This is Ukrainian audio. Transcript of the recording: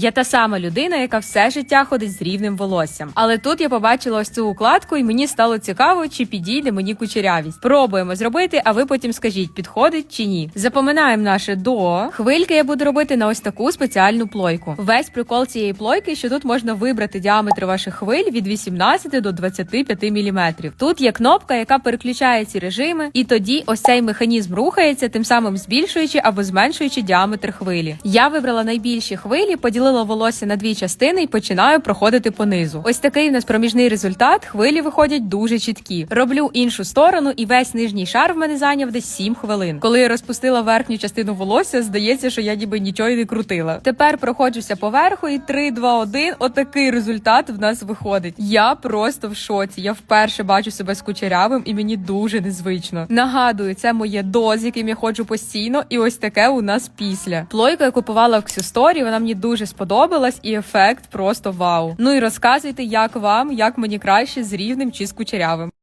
Я та сама людина, яка все життя ходить з рівним волоссям. Але тут я побачила ось цю укладку, і мені стало цікаво, чи підійде мені кучерявість. Пробуємо зробити, а ви потім скажіть, підходить чи ні. Запоминаємо наше до хвильки. Я буду робити на ось таку спеціальну плойку. Весь прикол цієї плойки, що тут можна вибрати діаметр ваших хвиль від 18 до 25 мм. Тут є кнопка, яка переключає ці режими, і тоді ось цей механізм рухається, тим самим збільшуючи або зменшуючи діаметр хвилі. Я вибрала найбільші хвилі, поділила волосся на дві частини і починаю проходити по низу. Ось такий у нас проміжний результат. Хвилі виходять дуже чіткі. Роблю іншу сторону, і весь нижній шар в мене зайняв десь 7 хвилин. Коли я розпустила верхню частину волосся, здається, що я ніби нічого й не крутила. Тепер проходжуся поверху, і 3, 2, 1, Отакий результат в нас виходить. Я просто в шоці. Я вперше бачу себе з кучерявим, і мені дуже незвично. Нагадую, це моє до, з яким я ходжу постійно, і ось таке у нас після. Плойка я купувала в Ксюсторі, вона мені дуже сподобалась, і ефект просто вау. Ну і розказуйте, як вам, як мені краще з рівним чи з кучерявим.